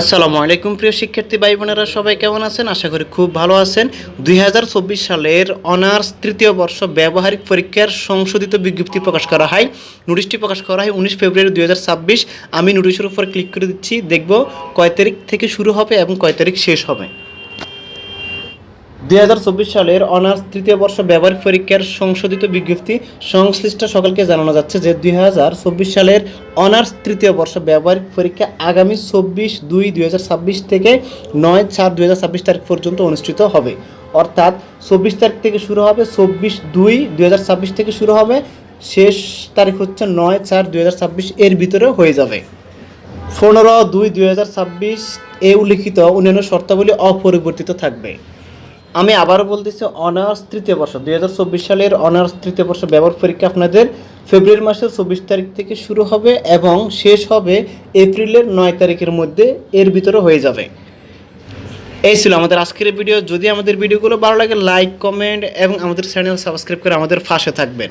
আসসালামু আলাইকুম, প্রিয় শিক্ষার্থী ভাই বোনেরা সবাই কেমন আছেন? আশা করি খুব ভালো আছেন। দুই হাজার চব্বিশ সালের অনার্স তৃতীয় বর্ষ ব্যবহারিক পরীক্ষার সংশোধিত বিজ্ঞপ্তি প্রকাশ করা হয়। নোটিশটি প্রকাশ করা হয় উনিশ ফেব্রুয়ারি দুই হাজার ছাব্বিশ। আমি নোটিশের উপর ক্লিক করে দিচ্ছি। দেখব কয় তারিখ থেকে শুরু হবে এবং কয় তারিখ শেষ হবে। দুই হাজার চব্বিশ সালের অনার্স তৃতীয় বর্ষ ব্যবহারিক পরীক্ষার সংশোধিত বিজ্ঞপ্তি সংশ্লিষ্ট সকলকে জানানো যাচ্ছে যে দুই হাজার চব্বিশ সালের অনার্স তৃতীয় বর্ষ ব্যবহারিক পরীক্ষা আগামী চব্বিশ দুই দুই থেকে নয় চার দুই তারিখ পর্যন্ত অনুষ্ঠিত হবে। অর্থাৎ চব্বিশ তারিখ থেকে শুরু হবে, চব্বিশ দুই দুই থেকে শুরু হবে, শেষ তারিখ হচ্ছে নয় চার দুই এর ভিতরে হয়ে যাবে। পনেরো দুই দুই এ উল্লিখিত অন্যান্য শর্তাবলী অপরিবর্তিত থাকবে। আমি আবারও বলতেছি অনার্স তৃতীয় বর্ষ, দুই হাজার চব্বিশ সালের অনার্স তৃতীয় বর্ষ ব্যবহার পরীক্ষা আপনাদের ফেব্রুয়ারি মাসের চব্বিশ তারিখ থেকে শুরু হবে এবং শেষ হবে এপ্রিলের নয় তারিখের মধ্যে এর ভিতরে হয়ে যাবে। এই ছিল আমাদের আজকের ভিডিও যদি আমাদের ভিডিওগুলো ভালো লাগে লাইক কমেন্ট এবং আমাদের চ্যানেল সাবস্ক্রাইব করে আমাদের ফাঁসে থাকবেন।